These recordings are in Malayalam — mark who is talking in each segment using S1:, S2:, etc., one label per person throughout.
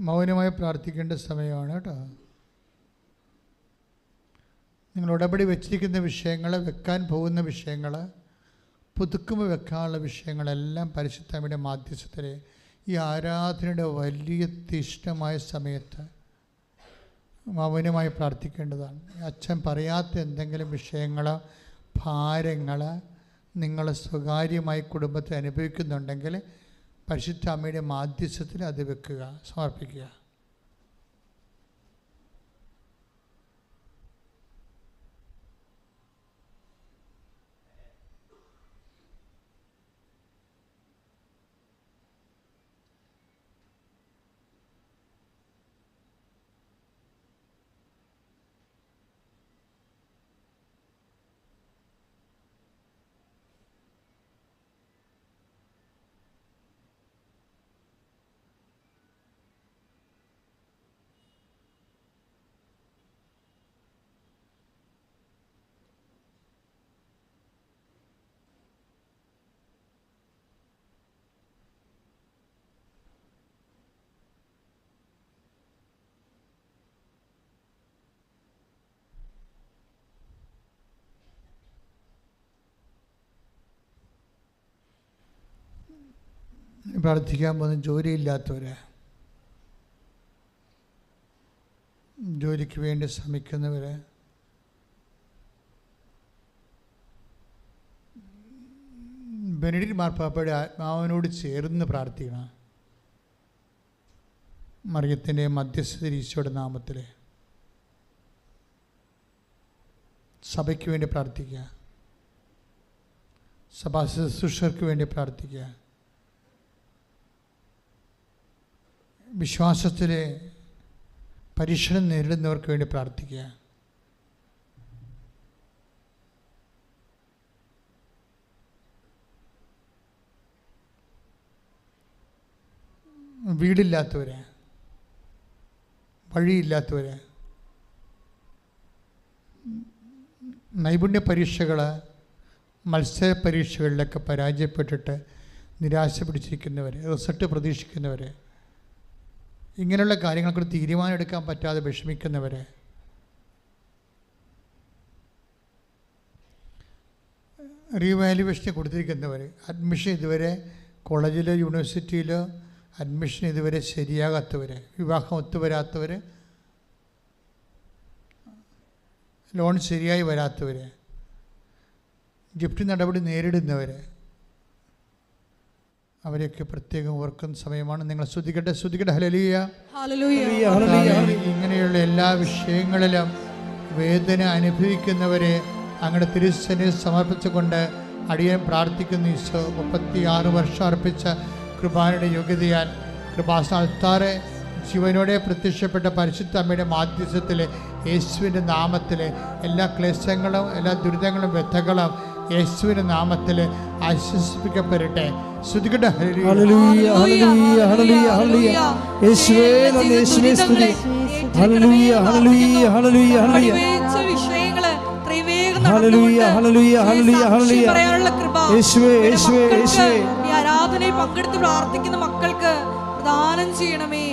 S1: മൗനമായി പ്രാർത്ഥിക്കേണ്ട സമയമാണ് കേട്ടോ. നിങ്ങൾ ഉടപടി വെച്ചിരിക്കുന്ന വിഷയങ്ങൾ വെക്കാൻ പോകുന്ന വിഷയങ്ങൾ പുതുക്കുമ്പോൾ വെക്കാനുള്ള വിഷയങ്ങളെല്ലാം പരിശുദ്ധമ്മയുടെ മാധ്യസ്ഥത്തിൽ ഈ ആരാധനയുടെ വലിയ തിഷ്ടമായ സമയത്ത് മൗനമായി പ്രാർത്ഥിക്കേണ്ടതാണ്. അച്ഛൻ പറയാത്ത എന്തെങ്കിലും വിഷയങ്ങൾ ഭാരങ്ങൾ നിങ്ങൾ സ്വകാര്യമായി കുടുംബത്തിൽ അനുഭവിക്കുന്നുണ്ടെങ്കിൽ പരിശുദ്ധ അമ്മയുടെ മാധ്യസ്ഥത്തിൽ അത് വെക്കുക സമർപ്പിക്കുക. പ്രാർത്ഥിക്കാൻ പോകുന്ന ജോലിയില്ലാത്തവർ ജോലിക്ക് വേണ്ടി ശ്രമിക്കുന്നവർ ബെനഡിറ്റ് മാർപ്പാപ്പയുടെ ആത്മാവിനോട് ചേർന്ന് പ്രാർത്ഥിക്കണം മറിയത്തിന്റെ മധ്യസ്ഥ ഈശോയുടെ നാമത്തിൽ സഭയ്ക്ക് വേണ്ടി പ്രാർത്ഥിക്കുക. സഭാ ശുശ്രൂഷകർക്ക് വേണ്ടി പ്രാർത്ഥിക്കുക. വിശ്വാസത്തിലെ പരീക്ഷണം നേരിടുന്നവർക്ക് വേണ്ടി പ്രാർത്ഥിക്കുക. വീടില്ലാത്തവരെ വഴിയില്ലാത്തവരെ നൈപുണ്യ പരീക്ഷകൾ മത്സര പരീക്ഷകളിലൊക്കെ പരാജയപ്പെട്ടിട്ട് നിരാശ പിടിച്ചിരിക്കുന്നവർ റിസൾട്ട് പ്രതീക്ഷിക്കുന്നവർ ഇങ്ങനെയുള്ള കാര്യങ്ങൾക്ക് ഒരു തീരുമാനം എടുക്കാൻ പറ്റാതെ വിഷമിക്കുന്നവരെ. റീവാലുവേഷന് കൊടുത്തിരിക്കുന്നവർ അഡ്മിഷൻ ഇതുവരെ കോളേജിലോ യൂണിവേഴ്സിറ്റിയിലോ അഡ്മിഷൻ ഇതുവരെ ശരിയാകാത്തവർ വിവാഹം ഒത്തുവരാത്തവർ ലോൺ ശരിയായി വരാത്തവർ ഗിഫ്റ്റ് നടപടി നേരിടുന്നവർ അവരെയൊക്കെ പ്രത്യേകം ഓർക്കുന്ന സമയമാണ്. നിങ്ങൾ ശ്രദ്ധിക്കട്ടെ ശ്രദ്ധിക്കട്ടെ ഹലലിയ ഇങ്ങനെയുള്ള എല്ലാ വിഷയങ്ങളിലും വേദന അനുഭവിക്കുന്നവരെ അങ്ങയുടെ തിരുസനെ സമർപ്പിച്ചുകൊണ്ട് അടിയൻ പ്രാർത്ഥിക്കുന്ന. ഈശോ മുപ്പത്തി ആറ് വർഷം അർപ്പിച്ച കൃപാനയുടെ യോഗ്യതയാൽ കൃപാസ്ഥാനത്താറെ ജീവനോടെ പ്രത്യക്ഷപ്പെട്ട പരിശുദ്ധ അമ്മയുടെ മാധ്യസ്ഥത്തിൽ യേശുവിന്റെ നാമത്തിലെ എല്ലാ ക്ലേശങ്ങളും എല്ലാ ദുരിതങ്ങളും വ്യഥകളും യേശുവിന്റെ നാമത്തിൽ ആശ്വസിപ്പിക്കപ്പെടട്ടെ ശ്രുതികട്ടെ
S2: ഹല്ലേലൂയ ഹല്ലേലൂയ ഹല്ലേലൂയ ഹല്ലേലൂയ യേശുവേ നന്ദി സ്തുതി ഹല്ലേലൂയ ഹല്ലേലൂയ ഹല്ലേലൂയ ഹല്ലേലൂയ
S3: അടിവെച്ച വിഷയങ്ങൾ ത്രൈവേഗം
S2: ഹല്ലേലൂയ, ഹല്ലേലൂയ, ഹല്ലേലൂയ, ഹല്ലേലൂയ. യേശുവേ, യേശുവേ, യേശുവേ.
S3: ഈ ആരാധനയിൽ പങ്കെടുത്ത് പ്രാർത്ഥിക്കുന്ന മക്കൾക്ക് പ്രദാനം ചെയ്യണമേ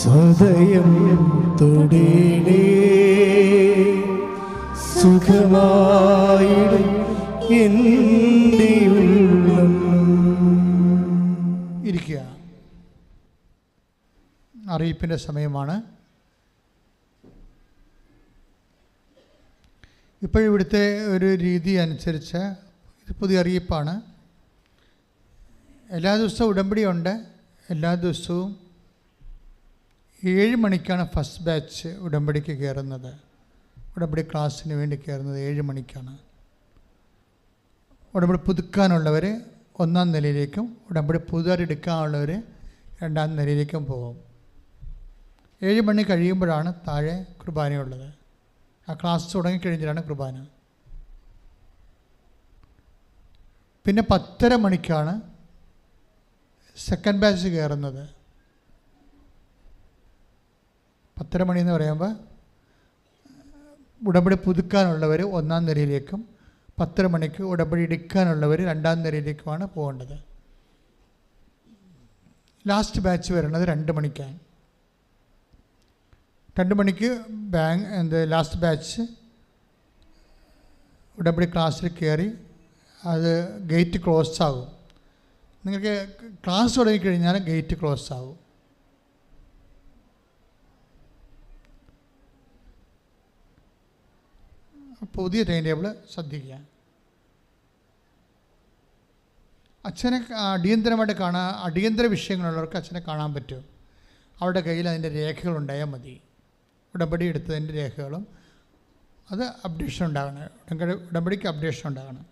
S2: സദയം തൊടേണേ ഉള്ളം
S1: ഇരിക്കുക. അറിയിപ്പിന്റെ സമയമാണ്. ഇപ്പോഴിവിടുത്തെ ഒരു രീതി അനുസരിച്ച് ഇത് പുതിയ അറിയിപ്പാണ്. എല്ലാ ദിവസവും ഉടമ്പടിയുണ്ട്. എല്ലാ ദിവസവും ഏഴ് മണിക്കാണ് ഫസ്റ്റ് ബാച്ച് ഉടമ്പടിക്ക് കയറുന്നത്. ഉടമ്പടി ക്ലാസ്സിന് വേണ്ടി കയറുന്നത് ഏഴ് മണിക്കാണ്. ഉടമ്പടി പുതുക്കാനുള്ളവർ ഒന്നാം നിലയിലേക്കും ഉടമ്പടി പുതുതായിട്ട് എടുക്കാനുള്ളവർ രണ്ടാം നിലയിലേക്കും പോകും. ഏഴ് മണി കഴിയുമ്പോഴാണ് താഴെ കുർബാനയുള്ളത്. ആ ക്ലാസ് തുടങ്ങിക്കഴിഞ്ഞിട്ടാണ് കുർബാന. പിന്നെ പത്തര മണിക്കാണ് സെക്കൻഡ് ബാച്ച് കയറുന്നത്. പത്തര മണി എന്ന് പറയുമ്പോൾ ഉടമ്പടി പുതുക്കാനുള്ളവർ ഒന്നാം നിരയിലേക്കും പത്തര മണിക്ക് ഉടമ്പടി എടുക്കാനുള്ളവർ രണ്ടാം നിരയിലേക്കുമാണ് പോകേണ്ടത്. ലാസ്റ്റ് ബാച്ച് വരുന്നത് രണ്ട് മണിക്കാണ്. രണ്ട് മണിക്ക് ബാങ്ക് എന്ത് ലാസ്റ്റ് ബാച്ച് ഉടമ്പടി ക്ലാസ്സിൽ കയറി അത് ഗേറ്റ് ക്ലോസ് ആകും. നിങ്ങൾക്ക് ക്ലാസ് തുടങ്ങിക്കഴിഞ്ഞാൽ ഗേറ്റ് ക്ലോസ് ആകും. പുതിയ ടൈം ടേബിൾ ശ്രദ്ധിക്കുക. അച്ഛനെ അടിയന്തരമായിട്ട് കാണാൻ അടിയന്തര വിഷയങ്ങളുള്ളവർക്ക് അച്ഛനെ കാണാൻ പറ്റും. അവരുടെ കയ്യിൽ അതിന്റെ രേഖകൾ ഉണ്ടായാൽ മതി. ഉടമ്പടി എടുത്തതിന്റെ രേഖകളും അത് അപ്ഡേഷൻ ഉണ്ടാകണം. ഉടമ്പടി ഉടമ്പടിക്ക് അപ്ഡേഷൻ ഉണ്ടാകണം.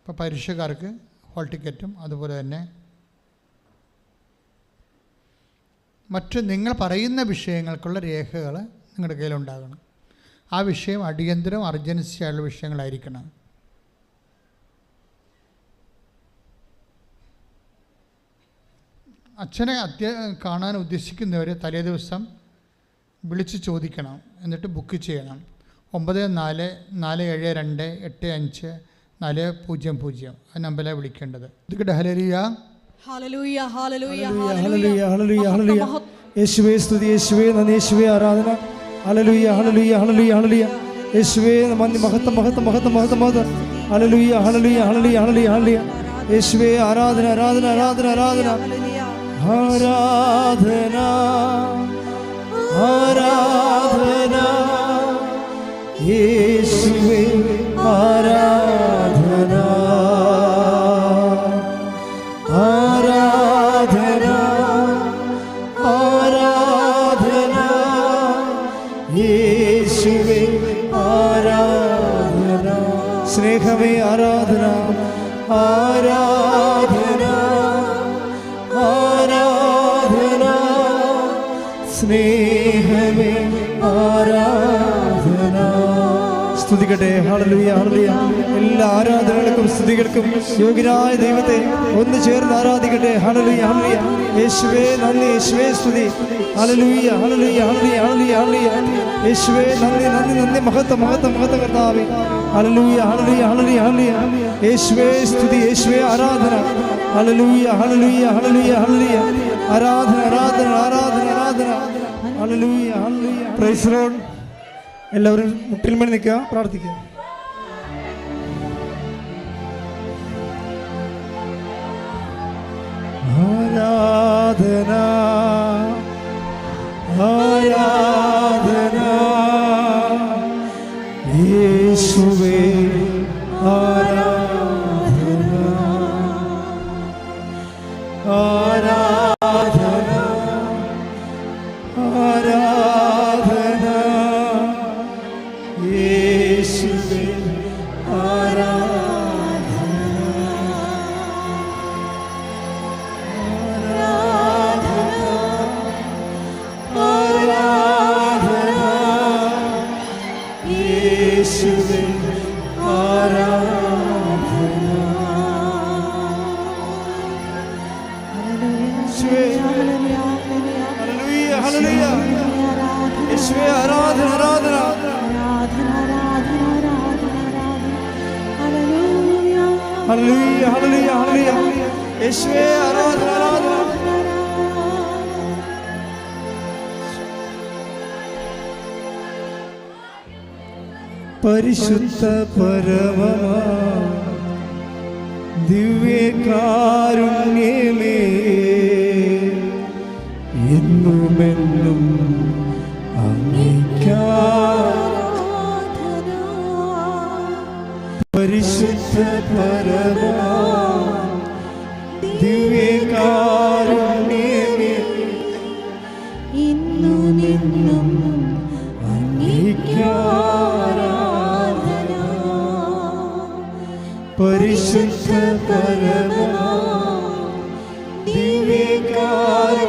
S1: ഇപ്പോൾ പരീക്ഷക്കാർക്ക് ഹോൾ ടിക്കറ്റും അതുപോലെ തന്നെ മറ്റ് നിങ്ങൾ പറയുന്ന വിഷയങ്ങൾക്കുള്ള രേഖകൾ നിങ്ങളുടെ കയ്യിലുണ്ടാകണം. ആ വിഷയം അടിയന്തരം അർജൻസി ആയുള്ള വിഷയങ്ങളായിരിക്കണം. അച്ഛനെ അത്യ കാണാൻ ഉദ്ദേശിക്കുന്നവർ തലേ ദിവസം വിളിച്ച് ചോദിക്കണം. എന്നിട്ട് ബുക്ക് ചെയ്യണം. ഒമ്പത് നാല് നാല് ഏഴ് രണ്ട് എട്ട് അഞ്ച് നാല് പൂജ്യം പൂജ്യം. ആ നമ്പറിലാണ് വിളിക്കേണ്ടത്.
S2: യേശുവേ സ്തുതി യേശുവേ നന്ദി യേശുവേ ആരാധന. ഹല്ലേലൂയ ഹല്ലേലൂയ ഹല്ലേലൂയ ഹല്ലേലൂയ യേശുവേ നന്ദി മഹത്വം മഹത്വം മഹത്വം മഹത്വം മഹത്വം ഹല്ലേലൂയ ഹല്ലേലൂയ ഹല്ലേലൂയ ഹല്ലേലൂയ ഹല്ലേലൂയ യേശുവേ ആരാധന ആരാധന ആരാധന ആരാധന ആരാധന ആരാധന യേശുവേ സ്നേഹമേ ആരാധന ആരാധന ആരാധന. സ്നേഹമേ ആരാധന. സ്തുതിക്കട്ടെ ഹളലുയ ഹളലുയ എല്ലാ ആരാധനകൾക്കും സ്തുതികൾക്കും യോഗ്യനായ ദൈവത്തെ ഒന്ന് ചേർന്ന് ആരാധിക്കട്ടെ. ഹളലുയ ഹളലുയ യേശുവേ നന്ദി യേശുവേ സ്തുതി. ഹളലുയ ഹളലുയ ഹളലുയ ഹളലുയ ഹളലുയ യേശുവേ നന്ദി നന്ദി നന്ദി. മഹത്വ മഹത്വ മഹത്വ കർത്താവേ. ഹല്ലേലൂയ ഹല്ലേലൂയ ഹല്ലേലൂയ യേശുവേ സ്തുതി യേശുവേ ആരാധന. ഹല്ലേലൂയ ഹല്ലേലൂയ ഹല്ലേലൂയ ഹല്ലേലൂയ ആരാധന ആരാധന ആരാധന ആരാധന. ഹല്ലേലൂയ ഹല്ലേലൂയ പ്രൈസ് ലോർഡ് എല്ലാവരും മുട്ടിൽമേൽ നിൽക്കുക പ്രാർത്ഥിക്കുക. ആരാധന ആരാധന. യേശുവേ യേശുവേ ആരാധന ആരാധന. പരിശുദ്ധ പരമ ദിവ്യകാരുണ്യമേ എന്നുമെന്നും പരിശുദ്ധ പരമ പരിശുദ്ധ പരമ ദിവ്യകാരുണ്യമേ